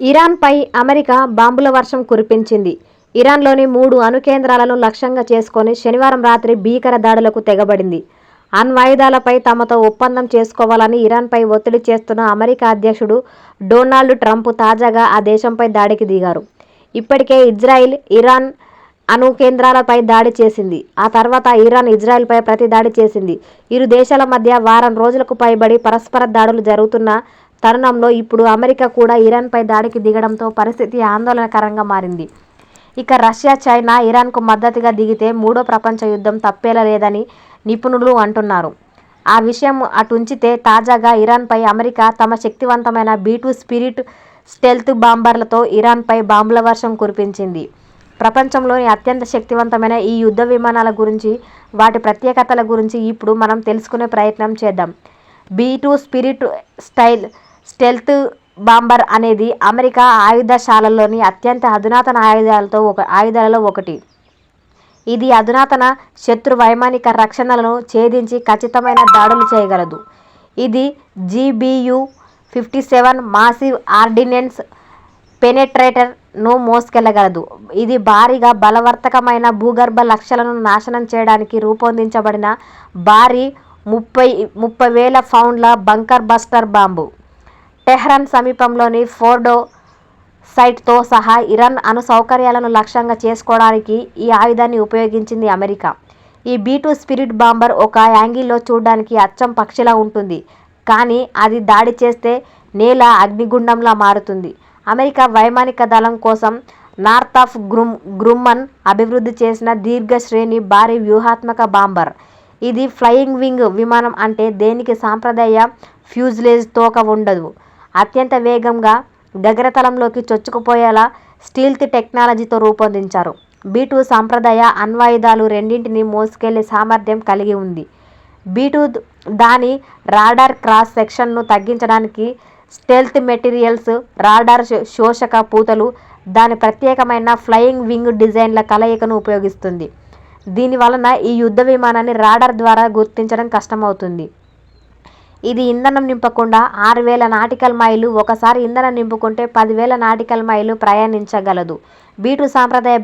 ఇరాన్పై America బాంబుల వర్షం కురిపించింది. ఇరాన్లోని మూడు అణు కేంద్రాలను లక్ష్యంగా చేసుకొని శనివారం రాత్రి భీకర దాడులకు తెగబడింది. అణ్వాయుధాలపై తమతో ఒప్పందం చేసుకోవాలని ఇరాన్పై ఒత్తిడి చేస్తున్న అమెరికా అధ్యక్షుడు డొనాల్డ్ ట్రంప్ తాజాగా ఆ దేశంపై దాడికి దిగారు. ఇప్పటికే ఇజ్రాయిల్ ఇరాన్ అణు కేంద్రాలపై దాడి చేసింది. ఆ తర్వాత ఇరాన్ ఇజ్రాయెల్పై ప్రతిదాడి చేసింది. ఇరు దేశాల మధ్య వారం రోజులకు పైబడి పరస్పర దాడులు జరుగుతున్న తరుణంలో ఇప్పుడు అమెరికా కూడా ఇరాన్పై దాడికి దిగడంతో పరిస్థితి ఆందోళనకరంగా మారింది. ఇక రష్యా, చైనా ఇరాన్కు మద్దతుగా దిగితే మూడో ప్రపంచ యుద్ధం తప్పేలా లేదని నిపుణులు అంటున్నారు. ఆ విషయం అటుంచితే తాజాగా ఇరాన్పై అమెరికా తమ శక్తివంతమైన బీ-టూ స్పిరిట్ స్టెల్త్ బాంబర్లతో ఇరాన్పై బాంబుల వర్షం కురిపించింది. ప్రపంచంలోని అత్యంత శక్తివంతమైన ఈ యుద్ధ విమానాల గురించి, వాటి ప్రత్యేకతల గురించి ఇప్పుడు మనం తెలుసుకునే ప్రయత్నం చేద్దాం. B two spirit style stealth bomber అనేది అమెరికా ఆయుధశాలలోని అత్యంత అధునాతన ఆయుధాలతో ఒక ఆయుధాలలో ఒకటి. ఇది అధునాతన శత్రు వైమానిక రక్షణలను ఛేదించి ఖచ్చితమైన దాడులు చేయగలదు. ఇది GBU fifty seven massive ordnance పెనెట్రేటర్ను మోసుకెళ్ళగలదు మోసుకెళ్ళగలదు. ఇది భారీగా బలవర్ధకమైన భూగర్భ లక్ష్యాలను నాశనం చేయడానికి రూపొందించబడిన భారీ ముప్పై ముప్పై వేల పౌండ్ల బంకర్ బస్టర్ బాంబు. టెహ్రాన్ సమీపంలోని ఫోర్డో సైట్తో సహా ఇరాన్ అణు సౌకర్యాలను లక్ష్యంగా చేసుకోవడానికి ఈ ఆయుధాన్ని ఉపయోగించింది అమెరికా. ఈ బీ-టూ స్పిరిట్ బాంబర్ ఒక యాంగిల్లో చూడడానికి అచ్చం పక్షిలా ఉంటుంది. కానీ అది దాడి చేస్తే నేల అగ్నిగుండంలా మారుతుంది. అమెరికా వైమానిక దళం కోసం నార్త్ ఆఫ్ గ్రుమ్ గ్రుమ్మన్ అభివృద్ధి చేసిన దీర్ఘ శ్రేణి భారీ వ్యూహాత్మక బాంబర్. ఇది ఫ్లయింగ్ వింగ్ విమానం అంటే దేనికి సాంప్రదాయ ఫ్యూజ్లేజ్ తోక ఉండదు. అత్యంత వేగంగా గగనతలంలోకి చొచ్చుకుపోయేలా స్టీల్త్ టెక్నాలజీతో రూపొందించారు. బీ-టూ సాంప్రదాయ అణ్వాయుధాలు రెండింటినీ మోసుకెళ్ళే సామర్థ్యం కలిగి ఉంది. బీ-టూ దాని రాడార్ క్రాస్ సెక్షన్ను తగ్గించడానికి స్టెల్త్ మెటీరియల్స్, రాడార్ శోషక పూతలు, దాని ప్రత్యేకమైన ఫ్లయింగ్ వింగ్ డిజైన్ల కలయికను ఉపయోగిస్తుంది. దీని వలన ఈ యుద్ధ విమానాన్ని రాడార్ ద్వారా గుర్తించడం కష్టమవుతుంది. ఇది ఇంధనం నింపకుండా ఆరు వేల నాటికల్ మైలు ఒకసారి ఇంధనం నింపుకుంటే పది వేల నాటికల్ మైలు ప్రయాణించగలదు. బీటు సాంప్రదాయ